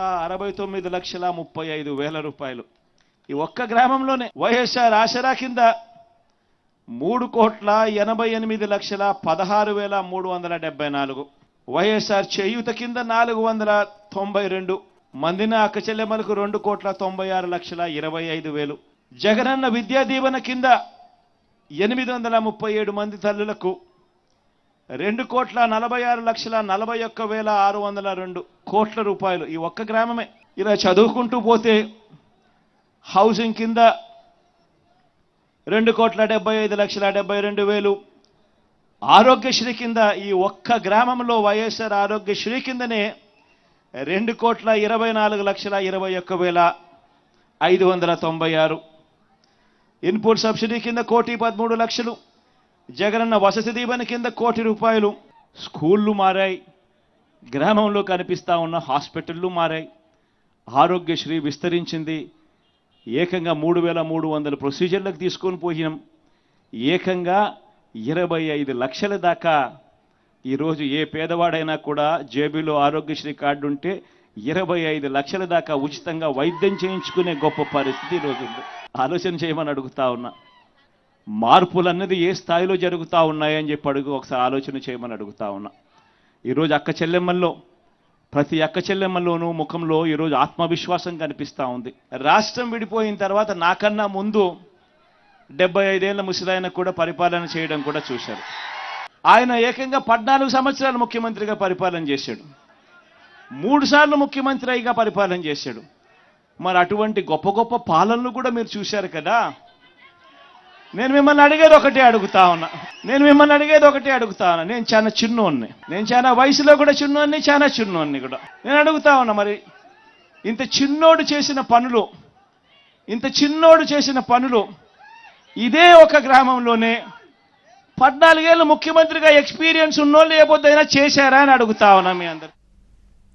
అరవై తొమ్మిది లక్షల ముప్పై ఐదు వేల రూపాయలు. ఈ ఒక్క గ్రామంలోనే వైఎస్ఆర్ ఆసరా కింద మూడు కోట్ల ఎనభై ఎనిమిది లక్షల పదహారు వేల మూడు వందల డెబ్బై నాలుగు. వైఎస్ఆర్ చేయూత కింద నాలుగు వందల తొంభై రెండు. మందిన అక్కచెల్లెమ్మలకు రెండు కోట్ల తొంభై ఆరు లక్షల ఇరవై ఐదు వేలు. జగనన్న విద్యా దీవెన కింద ఎనిమిది వందల ముప్పై ఏడు మంది తల్లులకు రెండు కోట్ల నలభై ఆరు లక్షల నలభై ఒక్క వేల ఆరు వందల రెండు కోట్ల రూపాయలు ఈ ఒక్క గ్రామమే. ఇలా చదువుకుంటూ పోతే హౌసింగ్ కింద రెండు కోట్ల డెబ్బై ఐదు లక్షల డెబ్బై రెండు వేలు. ఆరోగ్యశ్రీ కింద ఈ ఒక్క గ్రామంలో వైఎస్ఆర్ ఆరోగ్యశ్రీ కిందనే రెండు కోట్ల ఇరవై నాలుగు లక్షల ఇరవై ఒక్క వేల ఐదు వందల తొంభై ఆరు. ఇన్పుట్ సబ్సిడీ కింద కోటి పదమూడు లక్షలు. జగనన్న వసతి దీవెన కింద కోటి రూపాయలు స్కూళ్ళు మారాయి గ్రామంలో కనిపిస్తూ ఉన్న హాస్పిటళ్ళు మారాయి. ఆరోగ్యశ్రీ విస్తరించింది. ఏకంగా మూడు వేల మూడు వందల ప్రొసీజర్లకు తీసుకొని పోయినాం. ఏకంగా ఇరవై ఐదు లక్షల దాకా ఈరోజు ఏ పేదవాడైనా కూడా జేబీలో ఆరోగ్యశ్రీ కార్డు ఉంటే ఇరవై ఐదు లక్షల దాకా ఉచితంగా వైద్యం చేయించుకునే గొప్ప పరిస్థితి ఈరోజు ఆలోచన చేయమని అడుగుతా ఉన్నా. మార్పులన్నది ఏ స్థాయిలో జరుగుతూ ఉన్నాయని చెప్పి అడుగు ఒకసారి ఆలోచన చేయమని అడుగుతా ఉన్నా. ఈరోజు అక్క చెల్లెమ్మల్లో ప్రతి అక్క చెల్లెమ్మల్లోనూ ముఖంలో ఈరోజు ఆత్మవిశ్వాసం కనిపిస్తూ ఉంది. రాష్ట్రం విడిపోయిన తర్వాత నాకన్నా ముందు డెబ్బై ఐదేళ్ళ ముసలాయన కూడా పరిపాలన చేయడం కూడా చూశారు. ఆయన ఏకంగా పద్నాలుగు సంవత్సరాలు ముఖ్యమంత్రిగా పరిపాలన చేశాడు. మూడు సార్లు ముఖ్యమంత్రిగా పరిపాలన చేశాడు. మరి అటువంటి గొప్ప గొప్ప పాలనలు కూడా మీరు చూశారు కదా? నేను మిమ్మల్ని అడిగేది ఒకటే అడుగుతా ఉన్నా. నేను మిమ్మల్ని అడిగేది ఒకటే అడుగుతా ఉన్నా. నేను చాలా చిన్నోన్ని నేను చాలా వయసులో కూడా చిన్నోన్ని చాలా చిన్నోన్ని కూడా. నేను అడుగుతా ఉన్నా మరి ఇంత చిన్నోడు చేసిన పనులు ఇంత చిన్నోడు చేసిన పనులు ఇదే ఒక గ్రామంలోనే పద్నాలుగేళ్ళు ముఖ్యమంత్రిగా ఎక్స్పీరియన్స్ ఉన్నోళ్ళు ఏ పొద్దుైనా చేశారా అని అడుగుతా ఉన్నా మీ అందరు